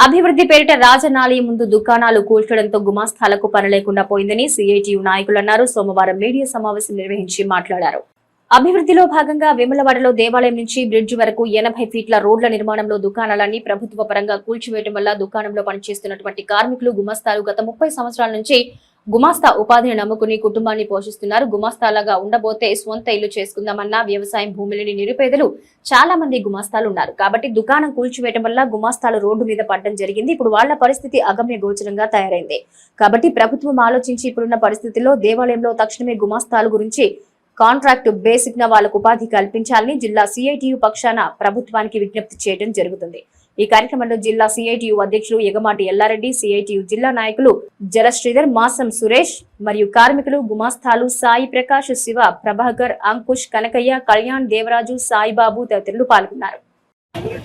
అభివృద్ధి పేరిట రాజనాలయం ముందు దుకాణాలు కూల్చడంతో గుమాస్తాలకు పని లేకుండా పోయిందని సిఐటియు నాయకులు అన్నారు. సోమవారం మీడియా సమావేశం నిర్వహించి మాట్లాడారు. అభివృద్ధిలో భాగంగా విమలవాడలో దేవాలయం నుంచి బ్రిడ్జ్ వరకు ఎనభై ఫీట్ల రోడ్ల నిర్మాణంలో దుకాణాలన్నీ ప్రభుత్వ పరంగా కూల్చివేయడం వల్ల దుకాణంలో పనిచేస్తున్నటువంటి కార్మికులు గుమస్తాలు గత ముప్పై సంవత్సరాల నుంచి గుమాస్తా ఉపాధిని నమ్ముకుని కుటుంబాన్ని పోషిస్తున్నారు. గుమాస్తాలాగా ఉండబోతే స్వంత ఇల్లు చేసుకుందామన్న వ్యవసాయం భూములని నిరుపేదలు చాలా మంది గుమాస్తాలు ఉన్నారు కాబట్టి దుకాణం కూల్చివేయడం వల్ల గుమాస్తాలు రోడ్డు మీద పడడం జరిగింది. ఇప్పుడు వాళ్ళ పరిస్థితి అగమ్య గోచరంగా తయారైంది. కాబట్టి ప్రభుత్వం ఆలోచించి ఇప్పుడున్న పరిస్థితుల్లో దేవాలయంలో తక్షణమే గుమాస్తాల గురించి కాంట్రాక్ట్ బేసిక్ న వాళ్ళకు ఉపాధి కల్పించాలని జిల్లా సిఐటియు పక్షాన ప్రభుత్వానికి విజ్ఞప్తి చేయడం జరుగుతుంది. ఈ కార్యక్రమంలో జిల్లా సిఐటియు అధ్యక్షులు ఎగమాటి ఎల్లారెడ్డి సిఐటియు జిల్లా నాయకులు జరశ్రీధర్ మాసం సురేష్ మరియు కార్మికులు గుమాస్తాలు సాయి ప్రకాష్ శివ ప్రభాకర్ అంకుష్ కనకయ్య కళ్యాణ్ దేవరాజు సాయిబాబు తదితరులు పాల్గొన్నారు.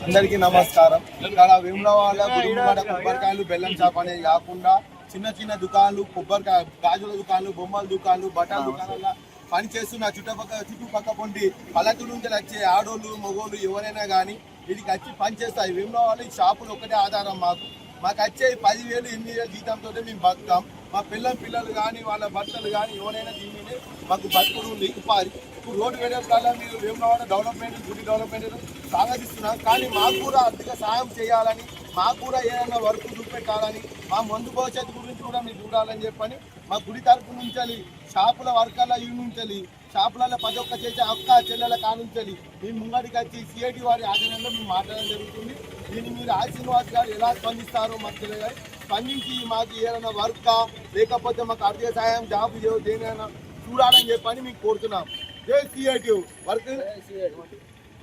అందరికీ నమస్కారం. ఇక్కడ వేములవాడ గుడివాడ కొబ్బరికాయలు బెల్లం షాప్ అనేది కాకుండా చిన్న చిన్న దుకాణాలు కొబ్బరికాయ గాజుల దుకాణాలు బొమ్మల దుకాణాలు బట్టల దుకాణాల పని చేస్తున్న చుట్టుపక్కల చుట్టుపక్క పొంటి పల్లెటూరు నుంచి వచ్చే ఆడోళ్ళు మగోళ్ళు ఎవరైనా కానీ వీటికి వచ్చి పని చేస్తాయి వేములవాడ ఈ షాపులు ఒకటే ఆధారం మాకు. మాకు వచ్చే పదివేలు ఎనిమిది వేలు జీతంతో మేము బతుకుతాం. మా పిల్లల పిల్లలు కానీ వాళ్ళ భర్తలు కానీ ఎవరైనా దీని మాకు బతుకులు ఉంది. ఉపాధి. ఇప్పుడు రోడ్డు వేయడం మీరు వేములవాడ డెవలప్మెంట్ గుడి డెవలప్మెంట్ సాగతిస్తున్నాం. కానీ మాకు కూడా ఆర్థిక సహాయం చేయాలని మాకు కూడా ఏదైనా వర్క్ చూపెట్టాలని మా ముందు భవిష్యత్తు గురించి కూడా మీరు చూడాలని చెప్పని మా గుడి తరపు నుంచి షాపుల వర్కర్ల యూని నుంచి షాపులలో ప్రతి ఒక్క చేసే అక్క చెల్లెల కానుంచాలి మీ ముంగడికి వచ్చి సిఐటి వారి ఆధ్వర్యంలో మేము మాట్లాడడం జరుగుతుంది. దీన్ని మీరు ఆ శ్రీనివాస్ గారు ఎలా స్పందిస్తారో మాకు తెలియదు. స్పందించి మాకు ఏదైనా వర్కా లేకపోతే మాకు ఆర్థిక సహాయం జాబ్ దేనైనా చూడాలని చెప్పని మీకు కోరుతున్నాం. జై సిఐటి వర్క్.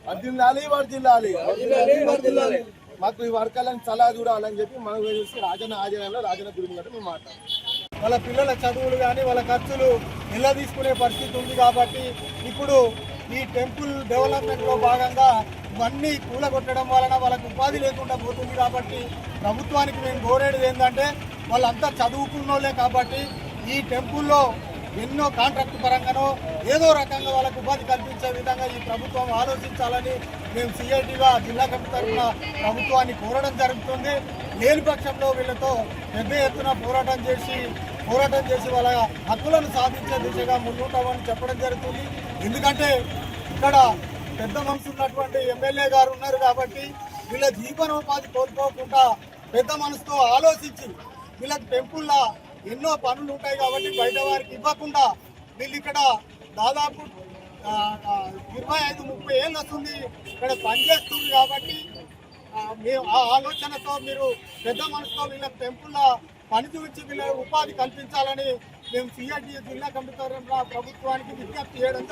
వర్దిల్లాలి వర్దిల్లాలి. మాకు ఈ వర్గాలను సలహా చూడాలని చెప్పి మనకు తెలిసి రాజన్న ఆజయంలో రాజన్న గురించి గట్ట మేము వాళ్ళ పిల్లల చదువులు కానీ వాళ్ళ ఖర్చులు నిల్ల తీసుకునే పరిస్థితి ఉంది కాబట్టి ఇప్పుడు ఈ టెంపుల్ డెవలప్మెంట్లో భాగంగా ఇవన్నీ కూలగొట్టడం వలన వాళ్ళకు ఉపాధి లేకుండా పోతుంది కాబట్టి ప్రభుత్వానికి మేము కోరేది ఏంటంటే వాళ్ళంతా చదువుకున్నోళ్ళే కాబట్టి ఈ టెంపుల్లో ఎన్నో కాంట్రాక్ట్ పరంగానో ఏదో రకంగా వాళ్ళకు ఉపాధి కల్పించే విధంగా ఈ ప్రభుత్వం ఆలోచించాలని మేము సిఐటిగా జిల్లా కమిటీ తరఫున ప్రభుత్వాన్ని కోరడం జరుగుతుంది. లేని పక్షంలో వీళ్ళతో పెద్ద ఎత్తున పోరాటం చేసి పోరాటం చేసి వాళ్ళ హక్కులను సాధించే దిశగా ముందుంటామని చెప్పడం జరుగుతుంది. ఎందుకంటే ఇక్కడ పెద్ద మనసు ఉన్నటువంటి ఎమ్మెల్యే గారు ఉన్నారు కాబట్టి వీళ్ళ జీవనోపాధి కోల్పోకుండా పెద్ద మనసుతో ఆలోచించి వీళ్ళకి టెంపుల్లో ఎన్నో పనులు ఉంటాయి కాబట్టి బయట వారికి ఇవ్వకుండా వీళ్ళు ఇక్కడ దాదాపు ఇరవై ఐదు ముప్పై ఏళ్ళు వస్తుంది ఇక్కడ పనిచేస్తుంది కాబట్టి మేము ఆ ఆలోచనతో మీరు పెద్ద మనసుతో వీళ్ళ టెంపుల్లో పని చూపించి వీళ్ళ ఉపాధి కల్పించాలని మేము సిఐటి జిల్లా కమిటీ ప్రభుత్వానికి విజ్ఞప్తి చేయడం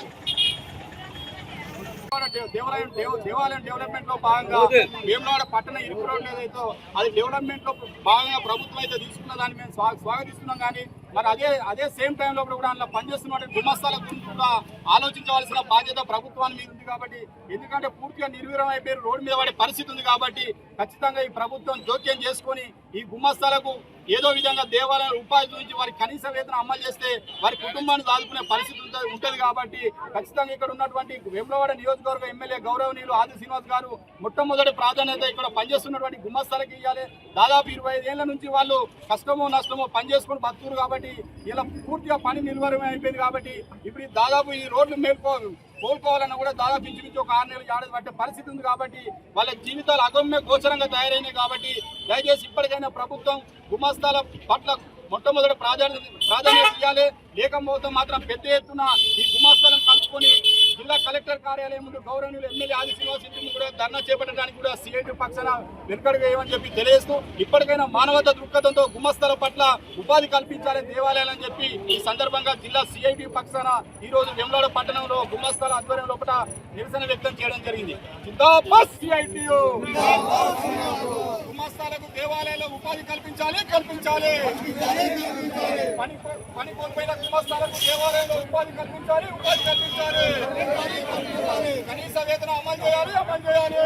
దేవాలయం దేవాలయం దేవ- దేవాలయం డెవలప్మెంట్లో భాగంగా వేములవాడ పట్టణ ఇరుకు రోడ్లు ఏదైతే అది డెవలప్మెంట్లో భాగంగా ప్రభుత్వం అయితే తీసుకున్న దాన్ని మేము స్వా- స్వాగతిస్తున్నాం కానీ మరి అదే అదే సేమ్ టైం లో కూడా అందులో పనిచేస్తున్న గుమస్తాల గురించి కూడా ఆలోచించవలసిన బాధ్యత ప్రభుత్వాన్ని మీద ఉంది కాబట్టి ఎందుకంటే పూర్తిగా నిర్వీర్యం అయిపోయి రోడ్డు మీద పడే పరిస్థితి ఉంది కాబట్టి ఖచ్చితంగా ఈ ప్రభుత్వం జోక్యం చేసుకొని ఈ గుమస్తాలకు ఏదో విధంగా దేవాలయం ఉపాధి నుంచి వారి కనీస వేతనం అమలు చేస్తే వారి కుటుంబాన్ని దాదుకునే పరిస్థితి ఉంటుంది కాబట్టి ఖచ్చితంగా ఇక్కడ ఉన్నటువంటి వేములవాడ నియోజకవర్గ ఎమ్మెల్యే గౌరవనీయులు ఆది శ్రీనివాస్ గారు మొట్టమొదటి ప్రాధాన్యత ఇక్కడ పనిచేస్తున్నటువంటి గుమ్మస్థలకి ఇవ్వాలి దాదాపు ఇరవై ఐదేళ్ళ నుంచి వాళ్ళు కష్టమో నష్టమో పనిచేసుకుని బతుకురు కాబట్టి ఇలా పూర్తిగా పని నిలువరమే అయిపోయింది కాబట్టి ఇప్పుడు దాదాపు ఈ రోడ్లు మేల్కో కోలుకోవాలన్నా కూడా దాదాపు ఇంచుమించు ఒక ఆరు నెలలు ఏడాది పట్టే పరిస్థితి ఉంది కాబట్టి వాళ్ళ జీవితాలు అగమ్య గోచరంగా తయారైనాయి కాబట్టి దయచేసి ఇప్పటికైనా ప్రభుత్వం గుమస్తాల పట్ల మొట్టమొదటి ప్రాధాన్యత ప్రాధాన్యత ఇవ్వాలి. లేకపోతే మాత్రం పెద్ద ఎత్తున ఈ గుమస్తాలను కలుపుకొని జిల్లా కలెక్టర్ కార్యాలయం ముందు గౌరవనీయులు ఎమ్మెల్యే ఆది శ్రీనివాస్ ఇంటి కూడా ధర్నా చేపట్టడానికి కూడా సిఐటి పక్షాన వెనుకడు వేయమని చెప్పి తెలియజేస్తూ ఇప్పటికైనా మానవత దృక్పథంతో గుమ్మస్థల పట్ల ఉపాధి కల్పించాలని దేవాలయాలని చెప్పి ఈ సందర్భంగా జిల్లా సిఐటి పక్షాన ఈ రోజు వెమ్లాడ పట్టణంలో గుమ్మస్థల ఆధ్వర్యం లోపల నిరసన వ్యక్తం చేయడం జరిగింది. జిందాబాద్ సిఐటియు గుమస్తాలకు దేవాలయాల్లో ఉపాధి కల్పించాలి కల్పించాలి. పని పని కోల్పోయిన గుమస్తాలకు దేవాలయంలో ఉపాధి కల్పించాలి ఉపాధి కల్పించాలి. కనీస వేతన అమలు చేయాలి అమలు చేయాలి.